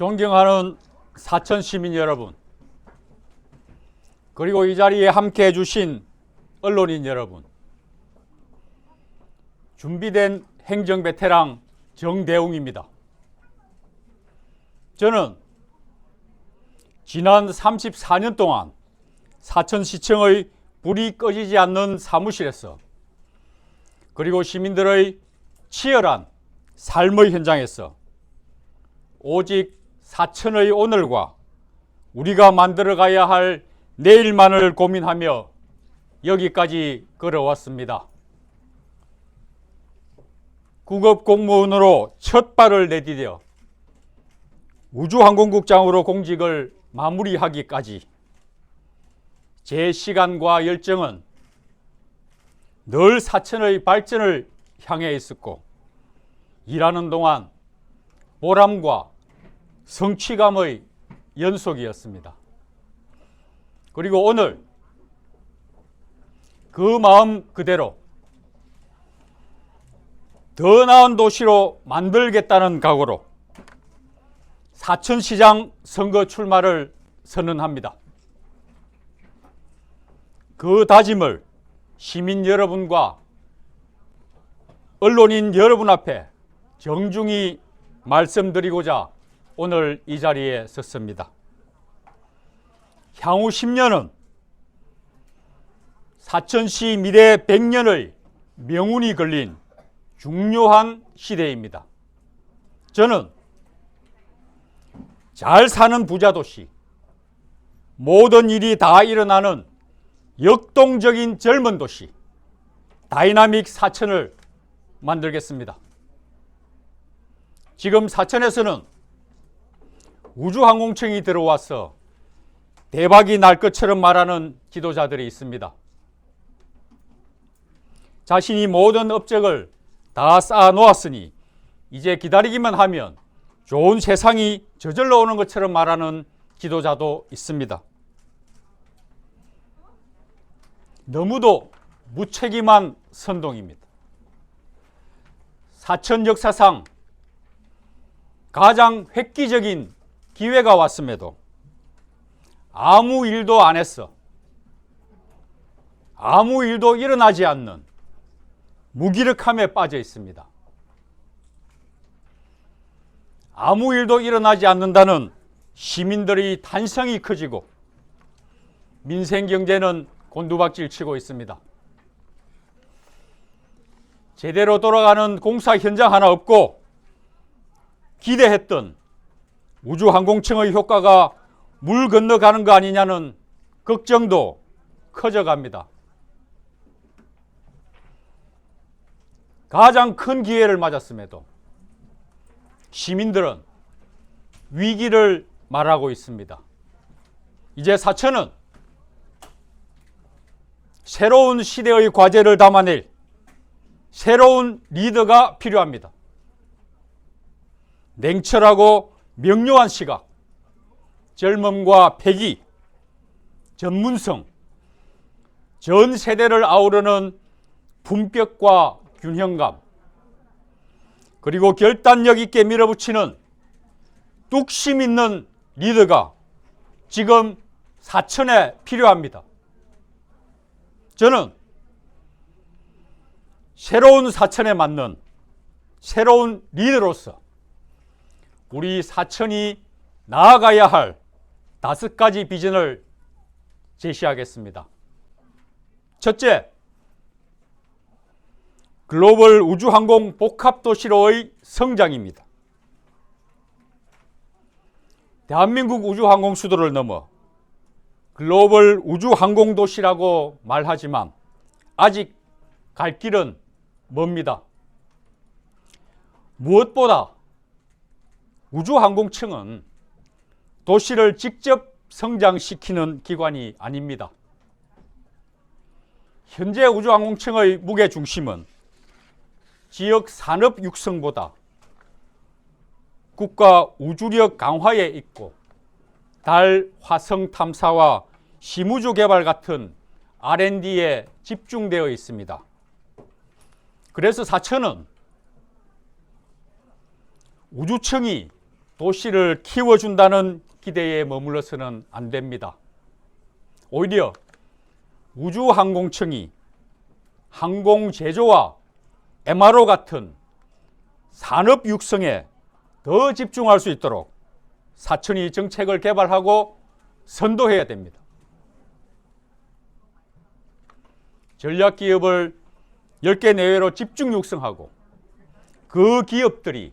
존경하는 사천 시민 여러분, 그리고 이 자리에 함께 해주신 언론인 여러분, 준비된 행정 베테랑 정대웅입니다. 저는 지난 34년 동안 사천시청의 불이 꺼지지 않는 사무실에서 그리고 시민들의 치열한 삶의 현장에서 오직 사천의 오늘과 우리가 만들어가야 할 내일만을 고민하며 여기까지 걸어왔습니다. 구급 공무원으로 첫 발을 내디뎌 우주항공국장으로 공직을 마무리하기까지 제 시간과 열정은 늘 사천의 발전을 향해 있었고 일하는 동안 보람과 성취감의 연속이었습니다. 그리고 오늘 그 마음 그대로 더 나은 도시로 만들겠다는 각오로 사천시장 선거 출마를 선언합니다. 그 다짐을 시민 여러분과 언론인 여러분 앞에 정중히 말씀드리고자 오늘 이 자리에 섰습니다. 향후 10년은 사천시 미래 100년의 명운이 걸린 중요한 시대입니다. 저는 잘 사는 부자 도시, 모든 일이 다 일어나는 역동적인 젊은 도시, 다이나믹 사천을 만들겠습니다. 지금 사천에서는 우주항공청이 들어와서 대박이 날 것처럼 말하는 지도자들이 있습니다. 자신이 모든 업적을 다 쌓아 놓았으니 이제 기다리기만 하면 좋은 세상이 저절로 오는 것처럼 말하는 지도자도 있습니다. 너무도 무책임한 선동입니다. 사천 역사상 가장 획기적인 기회가 왔음에도 아무 일도 안 했어. 아무 일도 일어나지 않는 무기력함에 빠져 있습니다. 아무 일도 일어나지 않는다는 시민들의 탄성이 커지고 민생 경제는 곤두박질 치고 있습니다. 제대로 돌아가는 공사 현장 하나 없고 기대했던 우주항공청의 효과가 물 건너가는 거 아니냐는 걱정도 커져갑니다. 가장 큰 기회를 맞았음에도 시민들은 위기를 말하고 있습니다. 이제 사천은 새로운 시대의 과제를 담아낼 새로운 리더가 필요합니다. 냉철하고 명료한 시각, 젊음과 패기, 전문성, 전 세대를 아우르는 품격과 균형감, 그리고 결단력 있게 밀어붙이는 뚝심 있는 리더가 지금 사천에 필요합니다. 저는 새로운 사천에 맞는 새로운 리더로서 우리 사천이 나아가야 할 다섯 가지 비전을 제시하겠습니다. 첫째, 글로벌 우주항공 복합도시로의 성장입니다. 대한민국 우주항공 수도를 넘어 글로벌 우주항공 도시라고 말하지만 아직 갈 길은 멉니다. 무엇보다 우주항공청은 도시를 직접 성장시키는 기관이 아닙니다. 현재 우주항공청의 무게 중심은 지역 산업 육성보다 국가 우주력 강화에 있고 달 화성 탐사와 시무주 개발 같은 R&D에 집중되어 있습니다. 그래서 사천은 우주청이 도시를 키워준다는 기대에 머물러서는 안 됩니다. 오히려 우주항공청이 항공 제조와 MRO 같은 산업 육성에 더 집중할 수 있도록 사천이 정책을 개발하고 선도해야 됩니다. 전략 기업을 10개 내외로 집중 육성하고 그 기업들이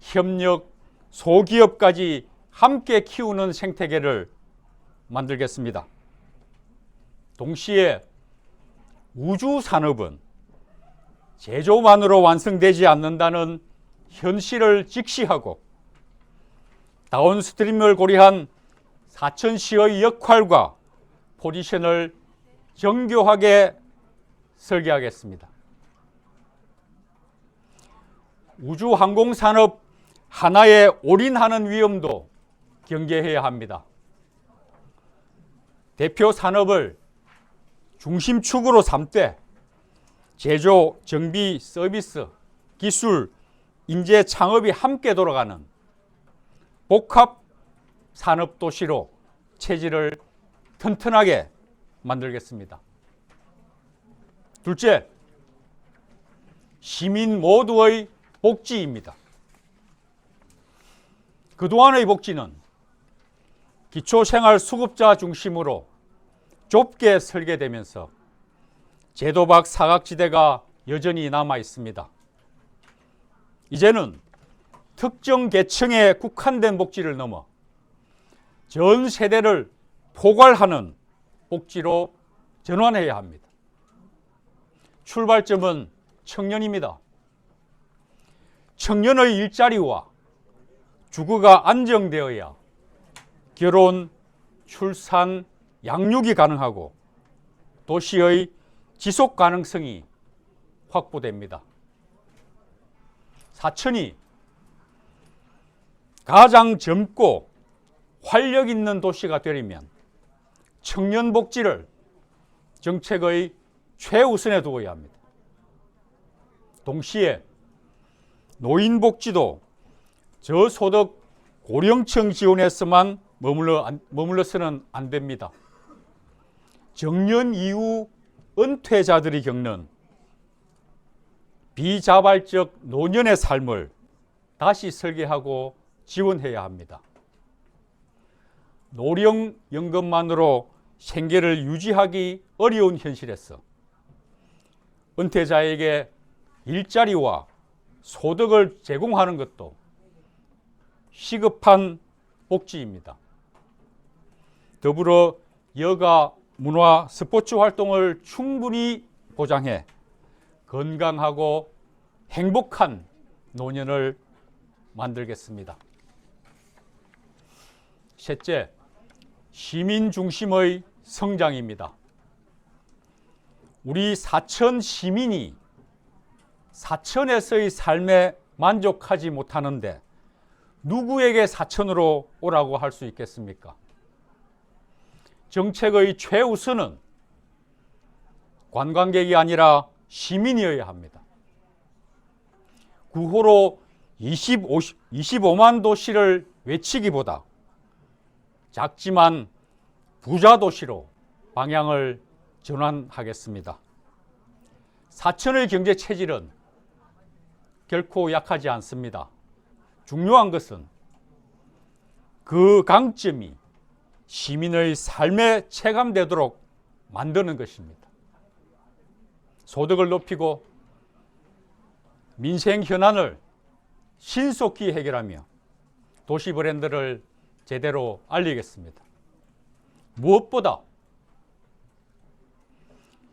협력 소기업까지 함께 키우는 생태계를 만들겠습니다. 동시에 우주 산업은 제조만으로 완성되지 않는다는 현실을 직시하고 다운스트림을 고려한 사천시의 역할과 포지션을 정교하게 설계하겠습니다. 우주 항공 산업 하나에 올인하는 위험도 경계해야 합니다. 대표 산업을 중심축으로 삼되 제조, 정비, 서비스, 기술, 인재 창업이 함께 돌아가는 복합 산업 도시로 체질을 튼튼하게 만들겠습니다. 둘째, 시민 모두의 복지입니다. 그동안의 복지는 기초생활 수급자 중심으로 좁게 설계되면서 제도박 사각지대가 여전히 남아 있습니다. 이제는 특정 계층에 국한된 복지를 넘어 전 세대를 포괄하는 복지로 전환해야 합니다. 출발점은 청년입니다. 청년의 일자리와 주거가 안정되어야 결혼, 출산, 양육이 가능하고 도시의 지속 가능성이 확보됩니다. 사천이 가장 젊고 활력 있는 도시가 되려면 청년 복지를 정책의 최우선에 두어야 합니다. 동시에 노인 복지도 저소득 고령층 지원에서만 머물러, 머물러서는 안 됩니다. 정년 이후 은퇴자들이 겪는 비자발적 노년의 삶을 다시 설계하고 지원해야 합니다. 노령연금만으로 생계를 유지하기 어려운 현실에서 은퇴자에게 일자리와 소득을 제공하는 것도 시급한 복지입니다. 더불어 여가 문화 스포츠 활동을 충분히 보장해 건강하고 행복한 노년을 만들겠습니다. 셋째, 시민 중심의 성장입니다. 우리 사천 시민이 사천에서의 삶에 만족하지 못하는데 누구에게 사천으로 오라고 할 수 있겠습니까? 정책의 최우선은 관광객이 아니라 시민이어야 합니다. 구호로 25, 25만 도시를 외치기보다 작지만 부자 도시로 방향을 전환하겠습니다. 사천의 경제 체질은 결코 약하지 않습니다. 중요한 것은 그 강점이 시민의 삶에 체감되도록 만드는 것입니다. 소득을 높이고 민생 현안을 신속히 해결하며 도시 브랜드를 제대로 알리겠습니다. 무엇보다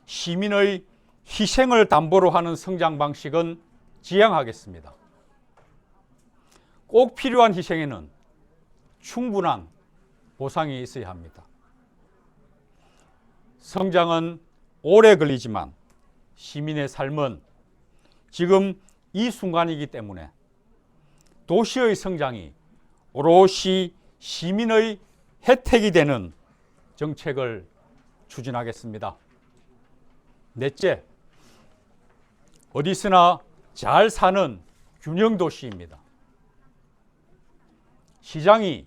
시민의 희생을 담보로 하는 성장 방식은 지향하겠습니다. 꼭 필요한 희생에는 충분한 보상이 있어야 합니다. 성장은 오래 걸리지만 시민의 삶은 지금 이 순간이기 때문에 도시의 성장이 오롯이 시민의 혜택이 되는 정책을 추진하겠습니다. 넷째, 어디서나 잘 사는 균형 도시입니다. 시장이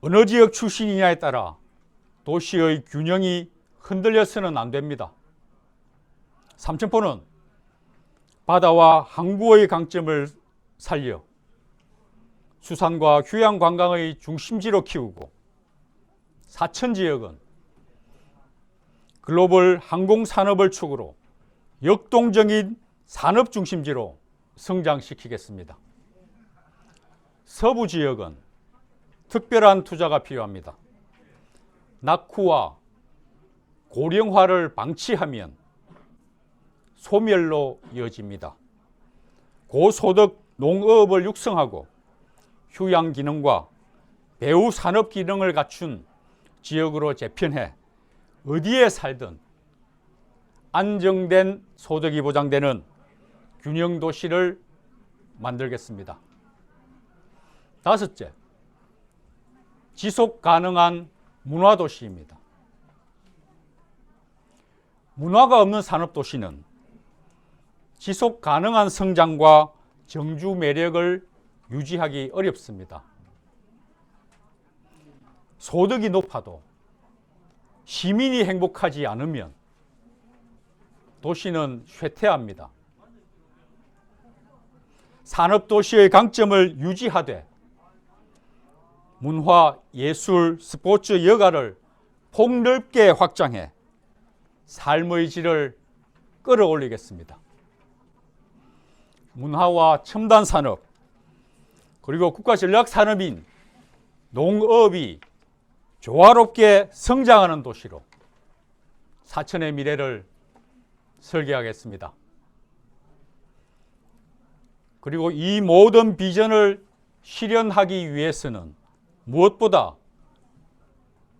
어느 지역 출신이냐에 따라 도시의 균형이 흔들려서는 안 됩니다. 삼천포는 바다와 항구의 강점을 살려 수산과 휴양 관광의 중심지로 키우고 사천 지역은 글로벌 항공 산업을 축으로 역동적인 산업 중심지로 성장시키겠습니다. 서부 지역은 특별한 투자가 필요합니다. 낙후와 고령화를 방치하면 소멸로 이어집니다. 고소득 농업을 육성하고 휴양 기능과 배후 산업 기능을 갖춘 지역으로 재편해 어디에 살든 안정된 소득이 보장되는 균형 도시를 만들겠습니다. 다섯째, 지속 가능한 문화 도시입니다. 문화가 없는 산업 도시는 지속 가능한 성장과 정주 매력을 유지하기 어렵습니다. 소득이 높아도 시민이 행복하지 않으면 도시는 쇠퇴합니다. 산업도시의 강점을 유지하되 문화, 예술, 스포츠 여가를 폭넓게 확장해 삶의 질을 끌어올리겠습니다. 문화와 첨단 산업, 그리고 국가 전략 산업인 농업이 조화롭게 성장하는 도시로 사천의 미래를 설계하겠습니다. 그리고 이 모든 비전을 실현하기 위해서는 무엇보다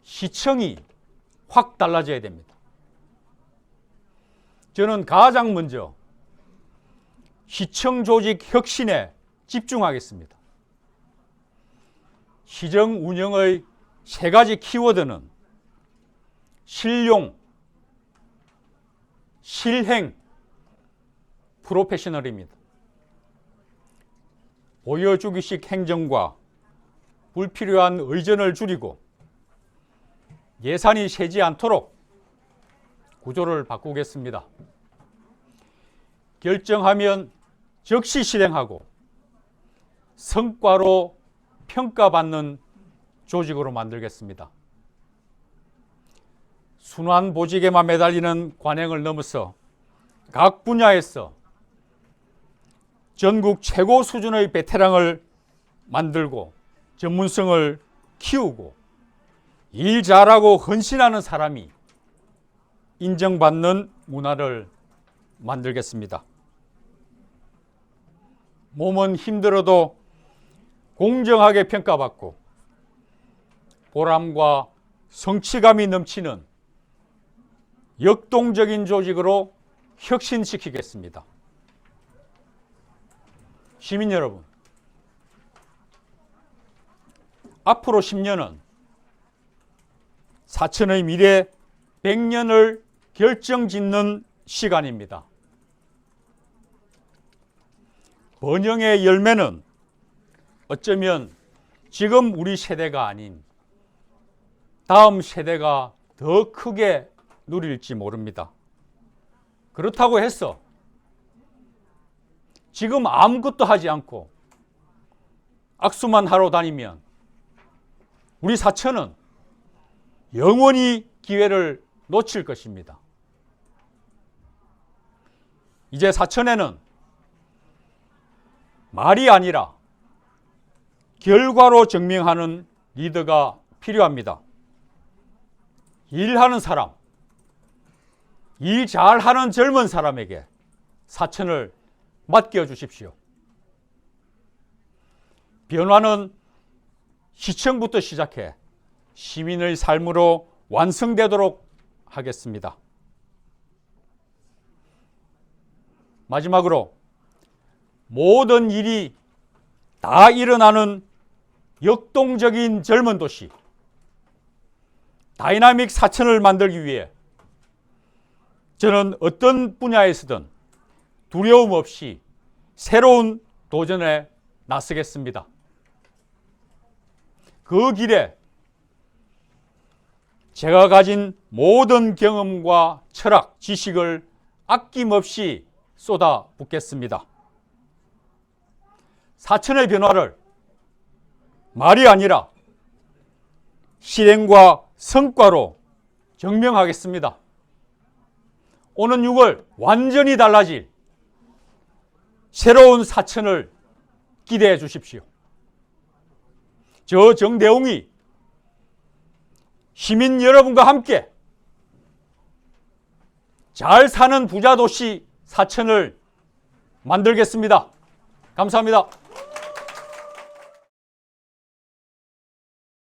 시청이 확 달라져야 됩니다. 저는 가장 먼저 시청 조직 혁신에 집중하겠습니다. 시정 운영의 세 가지 키워드는 실용, 실행, 프로페셔널입니다. 보여주기식 행정과 불필요한 의전을 줄이고 예산이 새지 않도록 구조를 바꾸겠습니다. 결정하면 즉시 실행하고 성과로 평가받는 조직으로 만들겠습니다. 순환 보직에만 매달리는 관행을 넘어서 각 분야에서 전국 최고 수준의 베테랑을 만들고 전문성을 키우고 일 잘하고 헌신하는 사람이 인정받는 문화를 만들겠습니다. 몸은 힘들어도 공정하게 평가받고 보람과 성취감이 넘치는 역동적인 조직으로 혁신시키겠습니다. 시민 여러분, 앞으로 10년은 사천의 미래 100년을 결정짓는 시간입니다. 번영의 열매는 어쩌면 지금 우리 세대가 아닌 다음 세대가 더 크게 누릴지 모릅니다. 그렇다고 해서 지금 아무것도 하지 않고 악수만 하러 다니면 우리 사천은 영원히 기회를 놓칠 것입니다. 이제 사천에는 말이 아니라 결과로 증명하는 리더가 필요합니다. 일하는 사람, 일 잘하는 젊은 사람에게 사천을 맡겨 주십시오. 변화는 시청부터 시작해 시민의 삶으로 완성되도록 하겠습니다. 마지막으로 모든 일이 다 일어나는 역동적인 젊은 도시 다이나믹 사천을 만들기 위해 저는 어떤 분야에서든 두려움 없이 새로운 도전에 나서겠습니다. 그 길에 제가 가진 모든 경험과 철학, 지식을 아낌없이 쏟아 붓겠습니다. 사천의 변화를 말이 아니라 실행과 성과로 증명하겠습니다. 오는 6월 완전히 달라질 새로운 사천을 기대해 주십시오. 저 정대웅이 시민 여러분과 함께 잘 사는 부자 도시 사천을 만들겠습니다. 감사합니다.